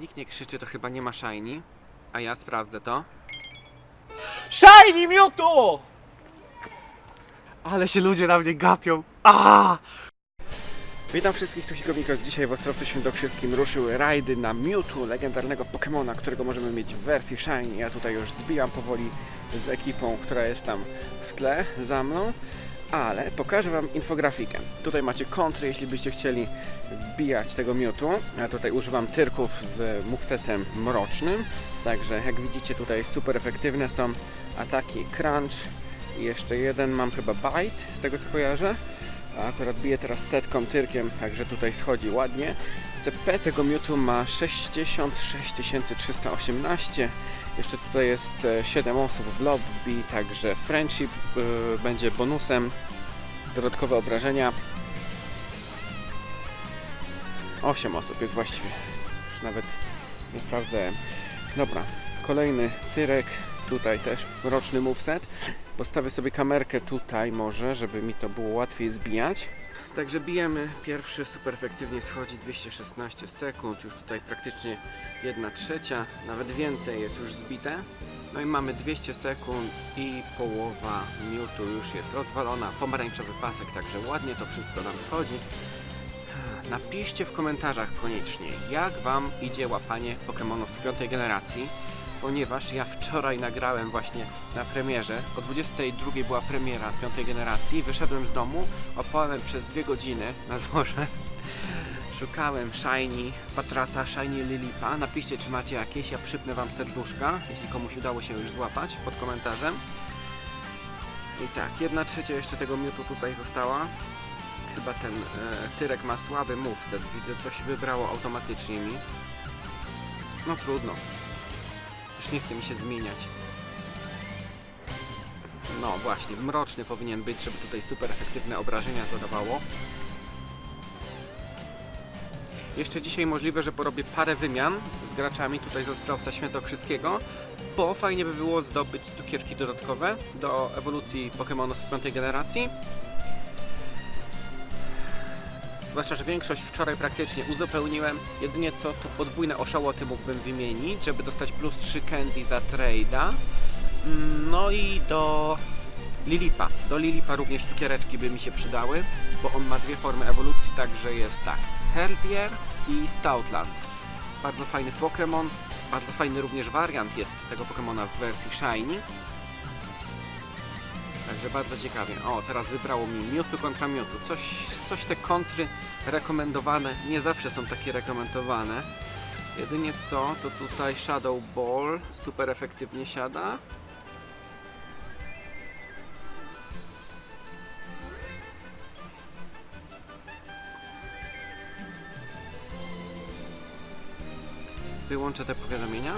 Nikt nie krzyczy, to chyba nie ma shiny. A ja sprawdzę to. Shiny Mewtwo! Ale się ludzie na mnie gapią. A! Witam wszystkich, tu Hikomikos. Dzisiaj w Ostrowcu Świętokrzyskim ruszyły rajdy na Mewtwo, legendarnego Pokemona, którego możemy mieć w wersji Shiny. Ja tutaj już zbijam powoli z ekipą, która jest tam w tle za mną. Ale pokażę Wam infografikę. Tutaj macie kontry, jeśli byście chcieli zbijać tego Mewtwo. Ja tutaj używam tyrków z movesetem mrocznym. Także jak widzicie tutaj super efektywne są ataki Crunch. I jeszcze jeden mam chyba Bite, z tego co kojarzę. A akurat bije teraz setką tyrkiem, także tutaj schodzi ładnie. CP tego Mewtwo ma 66 318. Jeszcze tutaj jest e, 7 osób w lobby, także Friendship y, będzie bonusem. Dodatkowe obrażenia. 8 osób jest właściwie. Już nawet nie sprawdzałem. Dobra, kolejny tyrek. Tutaj też roczny moveset. Postawię sobie kamerkę tutaj może, żeby mi to było łatwiej zbijać. Także bijemy. Pierwszy super efektywnie schodzi 216 sekund. Już tutaj praktycznie 1 trzecia, nawet więcej jest już zbite. No i mamy 200 sekund i połowa Mewtwo już jest rozwalona. Pomarańczowy pasek, także ładnie to wszystko nam schodzi. Napiszcie w komentarzach koniecznie, jak Wam idzie łapanie Pokémonów z piątej generacji, ponieważ ja wczoraj nagrałem właśnie na premierze. O 22 była premiera piątej generacji. Wyszedłem z domu, opałem przez dwie godziny na dworze. Szukałem Shiny, Patrata, Shiny Lilipa. Napiszcie, czy macie jakieś, ja przypnę Wam serduszka, jeśli komuś udało się już złapać pod komentarzem. I tak, jedna trzecia jeszcze tego miutu tutaj została. Chyba ten e, Tyrek ma słaby moveset. Widzę, coś wybrało automatycznie mi. No trudno. Już nie chce mi się zmieniać. No właśnie, mroczny powinien być, żeby tutaj super efektywne obrażenia zadawało. Jeszcze dzisiaj możliwe, że porobię parę wymian z graczami tutaj z Ostrowca Świętokrzyskiego, bo fajnie by było zdobyć cukierki dodatkowe do ewolucji Pokémonów z piątej generacji. Zwłaszcza, że większość wczoraj praktycznie uzupełniłem. Jedynie co to podwójne oszałoty mógłbym wymienić, żeby dostać plus 3 candy za trade'a. Mm, No i do Lilipa. Do Lilipa również cukiereczki by mi się przydały, bo on ma dwie formy ewolucji, także jest tak. Herdier i Stoutland. Bardzo fajny Pokémon. Bardzo fajny również wariant jest tego Pokémona w wersji Shiny. Także bardzo ciekawie. O, teraz wybrało mi Mewtwo kontra Mewtwo. Coś, coś te kontry rekomendowane nie zawsze są takie rekomendowane. Jedynie co, to tutaj Shadow Ball super efektywnie siada. Wyłączę te powiadomienia.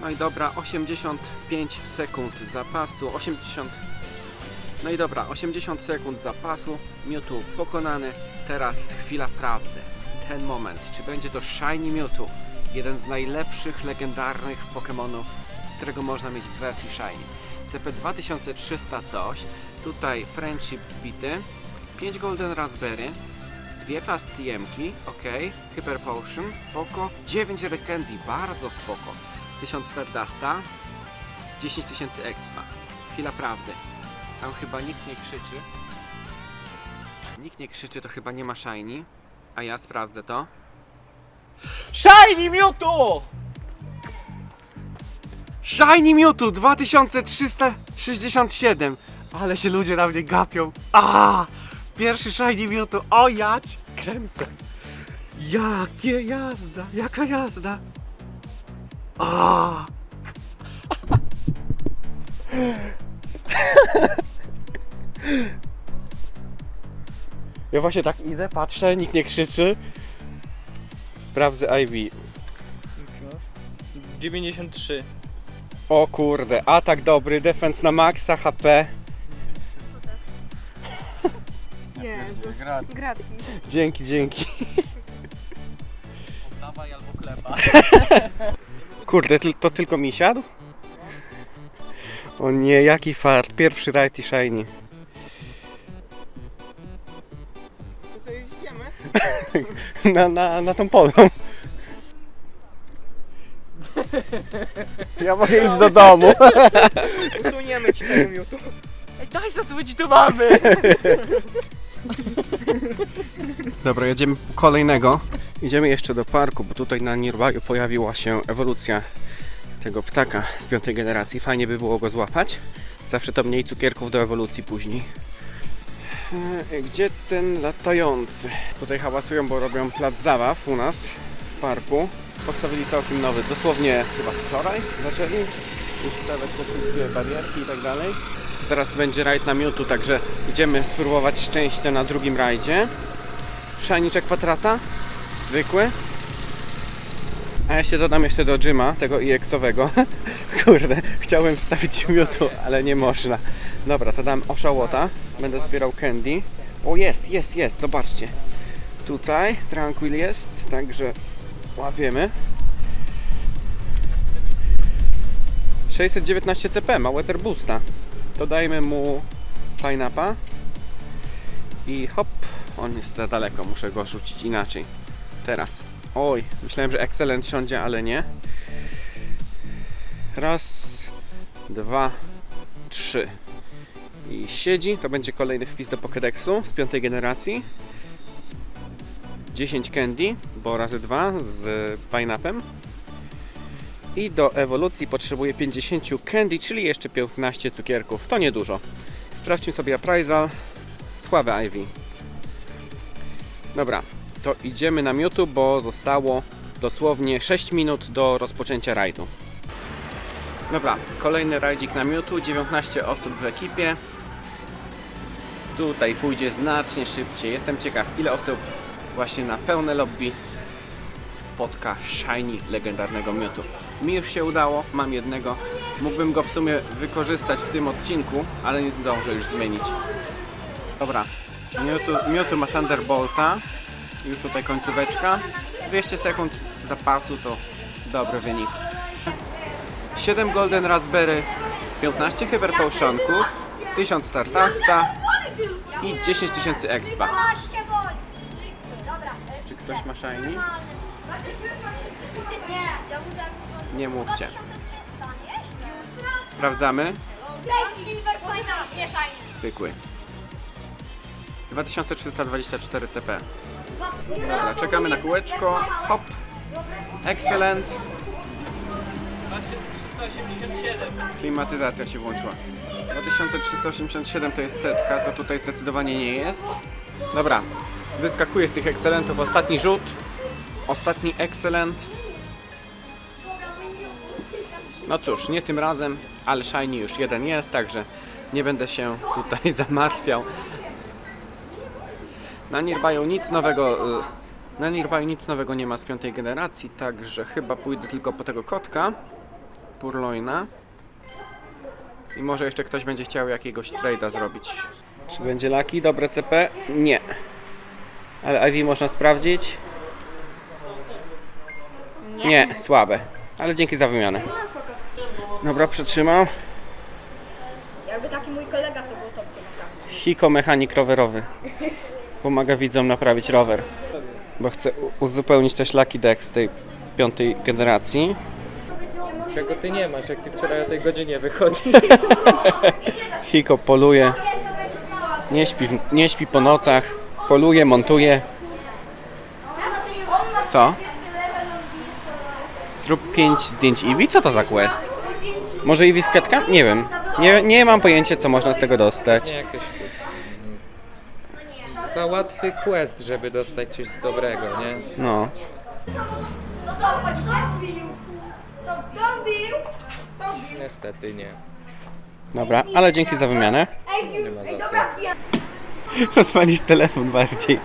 No i dobra, 85 sekund zapasu, 80 no i dobra, 80 sekund zapasu, Mewtwo pokonany, teraz chwila prawdy. Ten moment, czy będzie to Shiny Mewtwo, jeden z najlepszych, legendarnych Pokémonów, którego można mieć w wersji Shiny. CP 2300 coś, tutaj Friendship wbity, 5 Golden Raspberry, dwie Fast TM-ki, ok, Hyper Potion, spoko, 9 Rekendi, bardzo spoko, 1000 Stardusta, 10 tysięcy expa. Chwila prawdy. Tam chyba nikt nie krzyczy. Nikt nie krzyczy, to chyba nie ma shiny. A ja sprawdzę to. Shiny Mewtwo! Shiny Mewtwo 2367. Ale się ludzie na mnie gapią. A! Pierwszy Shiny Mewtwo. O jać! Kręcę. Jakie jazda! Jaka jazda! A! Ja właśnie tak idę, patrzę, nikt nie krzyczy. Sprawdzę IV. 93. O kurde, atak dobry, defense na maksa, HP. Jezu, gratki. Dzięki, dzięki. Dawaj albo klepa. Kurde, to tylko mi siadł? O nie, jaki fart. Pierwszy right i shiny. Na, na, na tą polą. Ja mogę iść do domu. Usuniemy ci tego miutu. Ej, daj zadzwonić do mamy! Dobra, jedziemy po kolejnego. Idziemy jeszcze do parku, bo tutaj na Nirbaju pojawiła się ewolucja tego ptaka z piątej generacji. Fajnie by było go złapać. Zawsze to mniej cukierków do ewolucji później. E, Gdzie ten latający? Tutaj hałasują, bo robią plac zabaw u nas w parku. Postawili całkiem nowy, dosłownie chyba wczoraj zaczęli już stawiać te wszystkie barierki i tak dalej. Teraz będzie rajd na miutu, także idziemy spróbować szczęścia na drugim rajdzie. Szajniczek patrata, zwykły. A ja się dodam jeszcze do Jima, tego EX-owego. Kurde, chciałem wstawić miutu, ale nie można. Dobra, to dam oszałota. Będę zbierał candy. O, jest, jest, jest, zobaczcie. Tutaj Tranquil jest, także łapiemy. 619 CP, ma Weather Boosta. Dodajmy mu pineappa. I hop, on jest za daleko, muszę go rzucić inaczej. Teraz. Oj, myślałem, że Excellent siądzie, ale nie. Raz, dwa, trzy. I siedzi, to będzie kolejny wpis do Pokédexu z piątej generacji. 10 candy, bo razy dwa z pineappem. I do ewolucji potrzebuję 50 candy, czyli jeszcze 15 cukierków. To niedużo. Sprawdźmy sobie appraisal. Słabe Ivy. Dobra, to idziemy na miutu, bo zostało dosłownie 6 minut do rozpoczęcia rajdu. Dobra, kolejny rajdzik na miutu, 19 osób w ekipie. Tutaj pójdzie znacznie szybciej. Jestem ciekaw, ile osób właśnie na pełne lobby spotka shiny legendarnego miotu. Mi już się udało, mam jednego. Mógłbym go w sumie wykorzystać w tym odcinku, ale nie zdążę już zmienić. Dobra, miotu, miotu ma Thunderbolta. Już tutaj końcóweczka. 200 sekund zapasu to dobry wynik. 7 Golden Raspberry, 15 Hyper Potionków, 1000 Stardasta i 10 tysięcy Expa. 12 woli. Dobra. e, Czy ktoś ma shiny? Nie, ja Nie mówcie. 2300, nie? Już. Sprawdzamy. Play Silver Final. Nie shiny. Zwykły. 2324 CP. Dobra, czekamy na kółeczko. Hop. Excellent. 387. Klimatyzacja się włączyła. 2387 to jest setka, to tutaj zdecydowanie nie jest. Dobra, wyskakuje z tych excellentów ostatni rzut. Ostatni excellent. No cóż, nie tym razem, ale shiny już jeden jest, także nie będę się tutaj zamartwiał. Na Nirbaju nic nowego. y, Na Nirbaju nic nowego nie ma z piątej generacji, także chyba pójdę tylko po tego kotka. Purloina. I może jeszcze ktoś będzie chciał jakiegoś trade'a zrobić. Czy będzie laki? Dobre CP? Nie. Ale IV można sprawdzić? Nie. słabe. Ale dzięki za wymianę. Dobra, przytrzymam. Jakby taki mój kolega to był top Hiko mechanik rowerowy. Pomaga widzom naprawić rower. Bo chcę uzupełnić też Lucky Deck z tej piątej generacji. Czego ty nie masz, jak ty wczoraj o tej godzinie wychodzisz? Hiko poluje. Nie śpi, w- nie śpi po nocach. Poluje, montuje. Co? Zrób 5 zdjęć Eevee? Co to za quest? Może Eevee z? Nie wiem. Nie, nie mam pojęcia, co można z tego dostać. Nie jakoś... Za łatwy quest, żeby dostać coś dobrego, nie? No. No co, wchodzicie? To kto bił? To bił. Niestety nie. Dobra, ale dzięki za wymianę. Ej, Nie ma ej, za co. dobra. Rozwalisz telefon bardziej.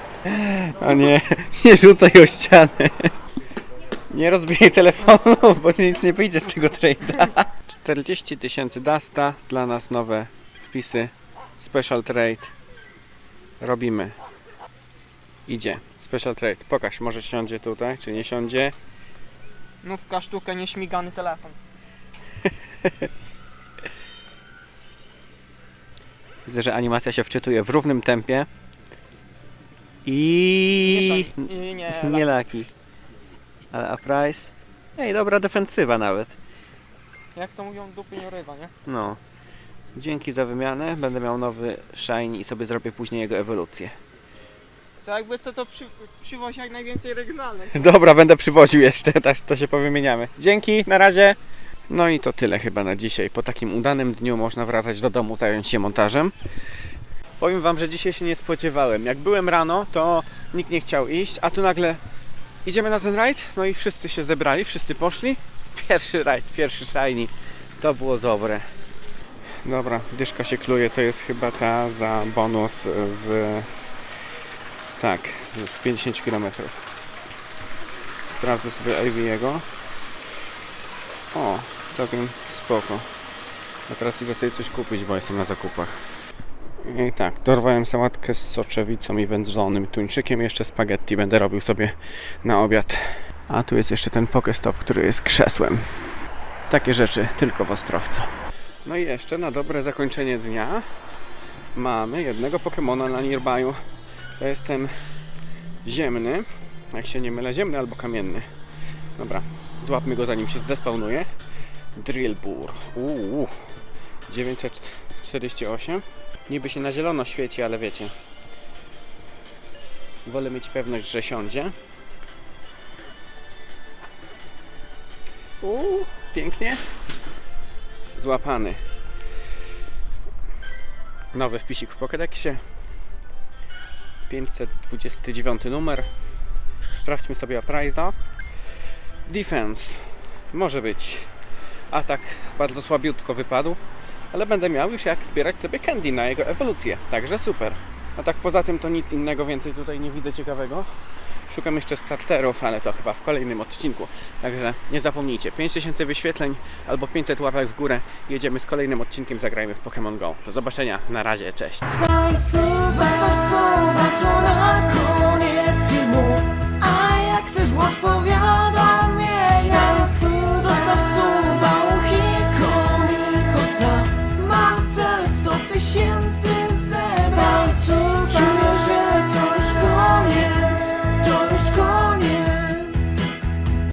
O nie, nie rzucaj o ścianę. Nie rozbijaj telefonu, bo nic nie wyjdzie z tego trade'a. 40 tysięcy Dasta, dla nas nowe wpisy. Special trade. Robimy. Idzie. Special trade. Pokaż, może siądzie tutaj, czy nie siądzie. Nówka sztuka, nieśmigany telefon. Widzę, że animacja się wczytuje w równym tempie. I Nie, nie laki. Ale a price Ej, dobra defensywa nawet. Jak to mówią, dupy nie urywa, nie? No. Dzięki za wymianę. Będę miał nowy shiny i sobie zrobię później jego ewolucję. To jakby co to przy, przywozi jak najwięcej regionalnych. Dobra, będę przywoził jeszcze, tak to się powymieniamy. Dzięki, na razie. No i to tyle chyba na dzisiaj. Po takim udanym dniu można wracać do domu, zająć się montażem. Powiem Wam, że dzisiaj się nie spodziewałem. Jak byłem rano, to nikt nie chciał iść, a tu nagle idziemy na ten rajd, no i wszyscy się zebrali, wszyscy poszli. Pierwszy rajd, pierwszy shiny. To było dobre. Dobra, dyszka się kluje, to jest chyba ta za bonus z... Tak, z- z 50 km. Sprawdzę sobie Aviego. O, całkiem spoko. A teraz idę sobie coś kupić, bo jestem na zakupach. I tak, dorwałem sałatkę z soczewicą i wędzonym tuńczykiem. Jeszcze spaghetti będę robił sobie na obiad. A tu jest jeszcze ten Pokestop, który jest krzesłem. Takie rzeczy tylko w Ostrowcu. No i jeszcze na dobre zakończenie dnia mamy jednego Pokemona na Nearbyu. To jest ten ziemny, jak się nie mylę, ziemny albo kamienny. Dobra, złapmy go zanim się zdespawnuje. Drillbur. Uuu, 948. Niby się na zielono świeci, ale wiecie. Wolę mieć pewność, że siądzie. Uuu, pięknie. Złapany. Nowy wpisik w Pokédexie. 529 numer. Sprawdźmy sobie Appraiza. Defense. Może być. Atak bardzo słabiutko wypadł, ale będę miał już jak zbierać sobie candy na jego ewolucję. Także super. A tak poza tym to nic innego więcej tutaj nie widzę ciekawego. Szukam jeszcze starterów, ale to chyba w kolejnym odcinku. Także nie zapomnijcie, 5000 wyświetleń albo 500 łapek w górę. Jedziemy z kolejnym odcinkiem, zagrajmy w Pokémon Go. Do zobaczenia, na razie, cześć.